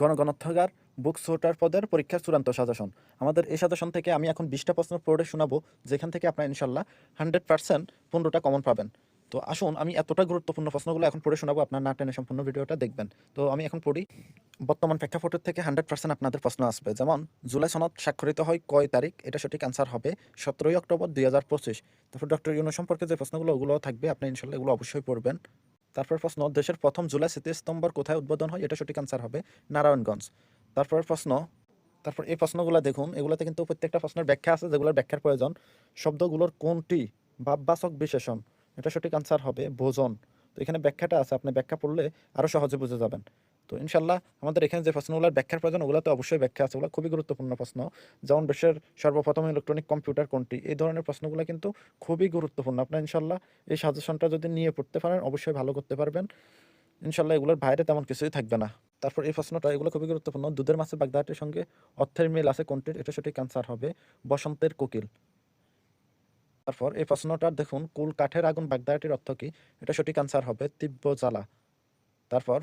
গণগণার্থগার বুক সোটার পদের পরীক্ষার চূড়ান্ত সাজেশন। আমাদের এই সাজেশন থেকে আমি এখন বিশটা প্রশ্ন পড়ে শোনাবো, যেখান থেকে আপনার ইনশাল্লাহ হান্ড্রেড পার্সেন্ট পনেরোটা কমন পাবেন। তো আসুন, আমি এতটা গুরুত্বপূর্ণ প্রশ্নগুলো এখন পড়ে শোনাবো, আপনার না টেনে সম্পূর্ণ ভিডিওটা দেখবেন। তো আমি এখন পড়ি। বর্তমান প্রেক্ষাপটের থেকে হান্ড্রেড পার্সেন্ট আপনাদের প্রশ্ন আসবে, যেমন, জুলাই সনদ স্বাক্ষরিত হয় কয় তারিখ? এটা সঠিক আনসার হবে সতেরোই অক্টোবর দুই হাজার পঁচিশ। তারপর ডক্টর ইউনো সম্পর্কে যে প্রশ্নগুলো ওগুলো থাকবে, আপনি ইনশাল্লাহ এগুলো অবশ্যই পড়বেন। তারপর প্রশ্ন, দেশের প্রথম জুলাই স্মৃতিস্তম্ভর কোথায় উদ্বোধন হয়? এটা সঠিক আনসার হবে নারায়ণগঞ্জ। তারপর প্রশ্ন, তারপর এই প্রশ্নগুলো দেখুন, এগুলোতে কিন্তু প্রত্যেকটা প্রশ্নের ব্যাখ্যা আছে, যেগুলোর ব্যাখ্যার প্রয়োজন। শব্দগুলোর কোনটি? ভাববাচক বিশেষণ। এটা সঠিক আনসার হবে ভোজন। তো এখানে ব্যাখ্যাটা আছে, আপনি ব্যাখ্যা পড়লে আরও সহজে বুঝে যাবেন। তো ইনশাল্লাহ আমাদের এখানে যে প্রশ্নগুলোর ব্যাখ্যার প্রয়োজন, ওগুলোতে অবশ্যই ব্যাখ্যা আছে। ওগুলো খুবই গুরুত্বপূর্ণ প্রশ্ন। যেমন বিশ্বের সর্বপ্রথম ইলেকট্রনিক কম্পিউটার কোনটি? এই ধরনের প্রশ্নগুলো কিন্তু খুবই গুরুত্বপূর্ণ। আপনার ইনশাল্লাহ এই সাজেশনটা যদি নিয়ে পড়তে পারেন, অবশ্যই ভালো করতে পারবেন। ইনশাল্লাহ এগুলোর বাইরে তেমন কিছুই থাকবে না। তারপর এই প্রশ্নটা, এগুলো খুবই গুরুত্বপূর্ণ। দুধের মাছের বাগদাটির সঙ্গে অর্থের মিল আছে কোনটির? এটা সঠিক আনসার হবে বসন্তের কোকিল। তারপর এই প্রশ্নটা, দেখুন, কুল কাঠের আগুন বাগদাটির অর্থ কি? এটা সঠিক আনসার হবে তীব্র জ্বালা। তারপর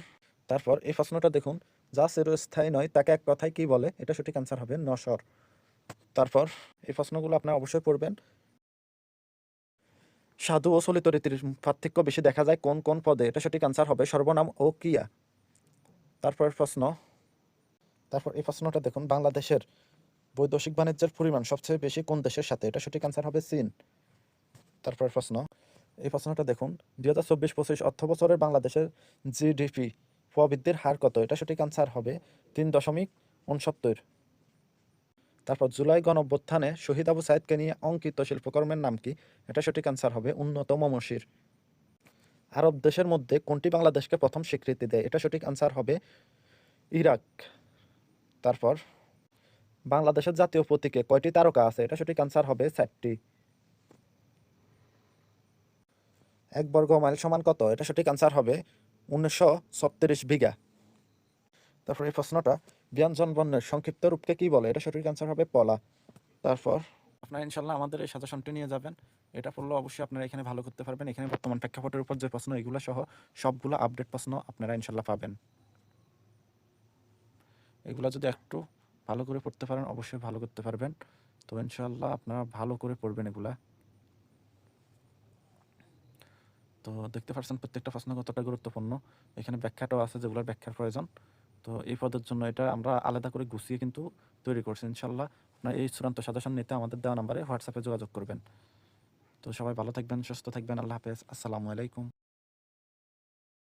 তারপর এই প্রশ্নটা দেখুন, যা চিরস্থায়ী নয়, তাকে এক কথায় কি বলে? এটা সঠিক আনসার হবে নশর। তারপর এই প্রশ্নগুলো আপনার অবশ্যই পড়বেন। সাধু ও চলিত রীতির পার্থক্য বেশি দেখা যায় কোন কোন পদে? এটা সঠিক আনসার হবে সর্বনাম ও ক্রিয়া তারপর প্রশ্ন। তারপর এই প্রশ্নটা দেখুন, বাংলাদেশের বৈদেশিক বাণিজ্যের পরিমাণ সবচেয়ে বেশি কোন দেশের সাথে? এটা সঠিক আনসার হবে চীন। তারপর প্রশ্ন। এই প্রশ্নটা দেখুন, দুই হাজার চব্বিশ পঁচিশ অর্থ বছরের বাংলাদেশের জিডিপি প্রবৃদ্ধির হার কত? এটা সঠিক আনসার হবে তিন দশমিক উনসত্তর তারপর জুলাই গণ অভ্যুত্থানে শহীদ আবু সাইদকে নিয়ে অঙ্কিত শিল্পকর্মের নাম কি? এটা সঠিক আনসার হবে উন্নত মমশির আরব দেশের মধ্যে কোনটি বাংলাদেশকে প্রথম স্বীকৃতি দেয়? এটা সঠিক আনসার হবে ইরাক। তারপর বাংলাদেশের জাতীয় প্রতীকে কয়টি তারকা আছে? এটা সঠিক আনসার হবে চারটি। এক বর্গ মাইল সমান কত? এটা সঠিক আনসার হবে উনিশশো ছত্রিশ বিঘা। তারপর এই প্রশ্নটা, ব্যঞ্জন বর্ণের সংক্ষিপ্ত রূপকে কি বলে? এটা সঠিক আনসার হবে পলা। তারপর, আপনারা ইনশাল্লাহ আমাদের এই সাজেশনটি নিয়ে যাবেন। এটা পড়লে অবশ্যই আপনারা এখানে ভালো করতে পারবেন। এখানে বর্তমান প্রেক্ষাপটের উপর যে প্রশ্ন, এগুলো সহ সবগুলো আপডেট প্রশ্ন আপনারা ইনশাল্লাহ পাবেন। এগুলো যদি একটু ভালো করে পড়তে পারেন, অবশ্যই ভালো করতে পারবেন। তো ইনশাল্লাহ আপনারা ভালো করে পড়বেন এগুলা। তো দেখতে পাচ্ছেন প্রত্যেকটা প্রশ্ন কতটা গুরুত্বপূর্ণ। এখানে ব্যাখ্যাটাও আছে যেগুলোর ব্যাখ্যার প্রয়োজন। তো এই পদের জন্য এটা আমরা আলাদা করে গুছিয়ে কিন্তু তৈরি করছি ইনশাল্লাহ আপনার এই চূড়ান্ত সাজেশন নিতে আমাদের দেওয়া নাম্বারে হোয়াটসঅ্যাপে যোগাযোগ করবেন। তো সবাই ভালো থাকবেন, সুস্থ থাকবেন, আল্লাহ হাফেজ। আসসালামু আলাইকুম।